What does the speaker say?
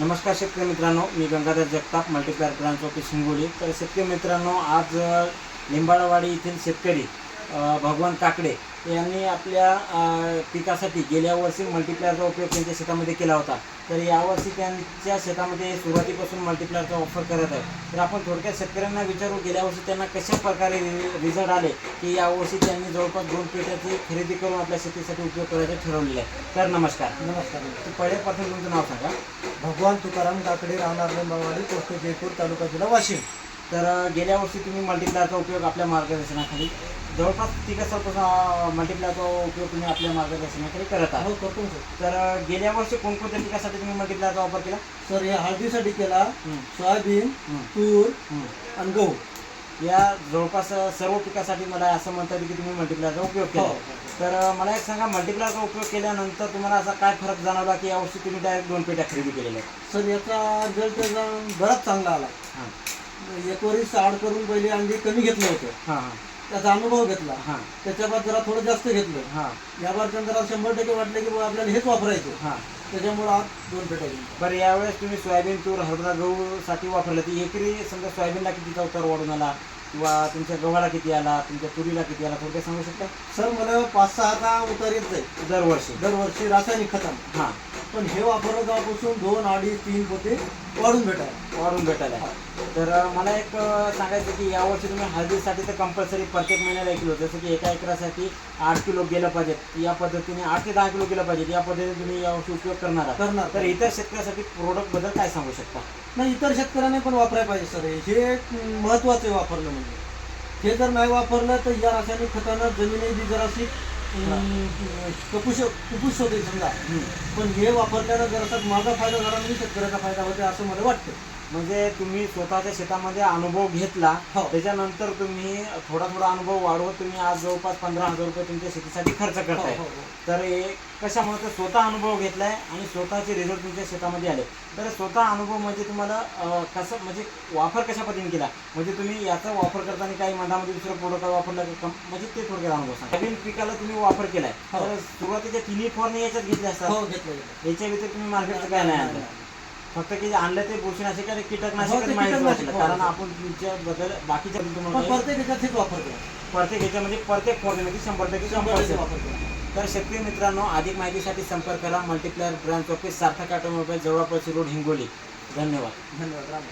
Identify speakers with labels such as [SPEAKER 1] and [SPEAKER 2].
[SPEAKER 1] नमस्कार शेतकरी मित्रांनो मी गंगाधर जगताप मल्टीप्लायर ब्रांच चौकी हिंगोली. तर शेतकरी मित्रांनो आज लिंबाळवाडी येथील शेतकरी भगवान काकडे यांनी आपल्या पिकासाठी गेल्या वर्षी मल्टीप्लायरचा उपयोग त्यांच्या शेतामध्ये केला होता. तर यावर्षी त्यांच्या शेतामध्ये सुरुवातीपासून मल्टीप्लायरचा ऑफर करत आहे. तर आपण थोडक्यात शेतकऱ्यांना विचारू गेल्या वर्षी त्यांना कशा प्रकारे रिझल्ट आले की यावर्षी त्यांनी जवळपास दोन पेट्याची खरेदी करून आपल्या शेतीसाठी उपयोग करायचं ठरवलेलं आहे. तर नमस्कार.
[SPEAKER 2] नमस्कार.
[SPEAKER 1] तर पहिले प्रथम तुमचं नाव सांगा.
[SPEAKER 2] भगवान तुकाराम काकडे राहणार लिंबावाडी पोस्ट जयपूर तालुका जिल्हा वाशिम.
[SPEAKER 1] तर गेल्या वर्षी तुम्ही मल्टीप्लायरचा उपयोग आपल्या मार्गदर्शनाखाली जवळपास तिघ मल्टीप्लायरचा उपयोग तुम्ही आपल्या मार्गदर्शनाखाली करत आहात.
[SPEAKER 2] हो करतो सर.
[SPEAKER 1] तर गेल्या वर्षी कोणकोणत्या पिकासाठी तुम्ही मल्टीप्लायरचा वापर केला?
[SPEAKER 2] सर हे हळदीसाठी केला
[SPEAKER 1] हं,
[SPEAKER 2] सोयाबीन
[SPEAKER 1] हं,
[SPEAKER 2] तूर
[SPEAKER 1] हं.
[SPEAKER 2] आणि गहू.
[SPEAKER 1] या जवळपास सर्व पिकासाठी मला असं म्हणता येईल की तुम्ही मल्टीप्लायरचा उपयोग
[SPEAKER 2] हो
[SPEAKER 1] केला तर मला एक सांगा मल्टीप्लायरचा उपयोग केल्यानंतर तुम्हाला असा काय फरक जाणवला की यावर्षी तुम्ही डायरेक्ट दोन पेट्या खरेदी केलेल्या आहेत?
[SPEAKER 2] सर याचा रिझल्ट त्याचा बराच चांगला आला.
[SPEAKER 1] हां.
[SPEAKER 2] एक वरी साड करून पहिले अंडी कमी घेतलं होतं.
[SPEAKER 1] हां हां.
[SPEAKER 2] त्याचा अनुभव घेतला.
[SPEAKER 1] हां.
[SPEAKER 2] त्याच्या बाद जरा थोडं जास्त घेतलं.
[SPEAKER 1] हां.
[SPEAKER 2] या बारच्या जरा शंभर टक्के वाटलं की आपल्याला हेच वापरायचं.
[SPEAKER 1] हां.
[SPEAKER 2] त्याच्यामुळं आज दोन पेट्या घेऊन
[SPEAKER 1] बरं यावेळेस तुम्ही सोयाबीन तूर हरभरा गहूसाठी वापरलं. ती एकरी समजा सोयाबीनला कितीचा उतार वाढून आला? किंवा तुमच्या गव्हाला किती आला? तुमच्या तुरीला किती आला? थोडक्यात सांगू शकता?
[SPEAKER 2] सर मला पाच सहा उतार येत जाईल
[SPEAKER 1] दरवर्षी.
[SPEAKER 2] दरवर्षी रासायनिक खतांना.
[SPEAKER 1] हां.
[SPEAKER 2] पण हे वापरलं तेव्हापासून दोन अडीच तीन पोते वाढून भेटायला.
[SPEAKER 1] वाढून भेटायला. तर मला एक सांगायचं की यावर्षी तुम्ही हळदीसाठी तर कंपल्सरी प्रत्येक महिन्याला एक किलो. जसं की एका एकरासाठी आठ किलो गेलं पाहिजेत. या पद्धतीने आठ ते दहा किलो गेलं पाहिजे या पद्धतीने तुम्ही यावर्षी उपयोग करणार आहात.
[SPEAKER 2] करणार.
[SPEAKER 1] तर इतर शेतकऱ्यासाठी प्रोडक्टबद्दल काय सांगू शकता?
[SPEAKER 2] नाही इतर शेतकऱ्यांनी पण वापरायला पाहिजे सर. हे. महत्वाचं आहे वापरलं म्हणजे. हे जर नाही वापरलं तर या रासायनिक खतानं जमिनी जराशी अं, कपुष कुपुष होते समजा. पण हे वापरल्यानं जरासा माझा फायदा झाला म्हणजे शेतकऱ्याचा फायदा होते असं मला वाटतं.
[SPEAKER 1] म्हणजे तुम्ही स्वतःच्या शेतामध्ये अनुभव घेतला
[SPEAKER 2] हो.
[SPEAKER 1] त्याच्यानंतर तुम्ही थोडा थोडा अनुभव वाढवत तुम्ही आज जवळपास पंधरा हजार रुपये तुमच्या शेतीसाठी खर्च करताय.
[SPEAKER 2] हो, हो, हो.
[SPEAKER 1] तर हे कशामुळे तर स्वतः अनुभव घेतलाय आणि स्वतःचे रिझल्ट तुमच्या शेतामध्ये आले. तर स्वतः अनुभव म्हणजे तुम्हाला अं, कसं म्हणजे वापर कशा पद्धतीने केला? म्हणजे तुम्ही याचा वापर करताना काही मधामध्ये दुसरं प्रोडक्ट वापरलं का? कम- म्हणजे ते थोडक्यात अनुभव सांगा. नवीन पिकाला तुम्ही वापर केलाय.
[SPEAKER 2] हो.
[SPEAKER 1] तर सुरुवातीच्या तिन्ही फवारणी याच्यात घेतल्या असतात.
[SPEAKER 2] हो घेतलं घेतलं.
[SPEAKER 1] याच्या व्यतिरिक्त तुम्ही मार्केटचं काय नाही आणलं. फक्त की आणलं ते बुरशीनाशक आणि
[SPEAKER 2] हो,
[SPEAKER 1] कीटकनाशक
[SPEAKER 2] ते
[SPEAKER 1] माहिती
[SPEAKER 2] कीटकनाशक,
[SPEAKER 1] वाटलं
[SPEAKER 2] हो.
[SPEAKER 1] कारण आपण तुमच्या बद्दल बाकीच्या
[SPEAKER 2] पण
[SPEAKER 1] तुम्हाला
[SPEAKER 2] प्रत्येक याच्यात हेच वापरतो.
[SPEAKER 1] प्रत्येक ह्याच्यामध्ये प्रत्येक फॉर्मेमध्ये शंभर टक्के
[SPEAKER 2] शंभर टक्के
[SPEAKER 1] compulsory.
[SPEAKER 2] वापरतो.
[SPEAKER 1] तर शेतकरी मित्रांनो अधिक माहितीसाठी संपर्क करा. Multiplier branch office Sarthak automobile जवळपास रोड हिंगोली. धन्यवाद.
[SPEAKER 2] धन्यवाद. राम.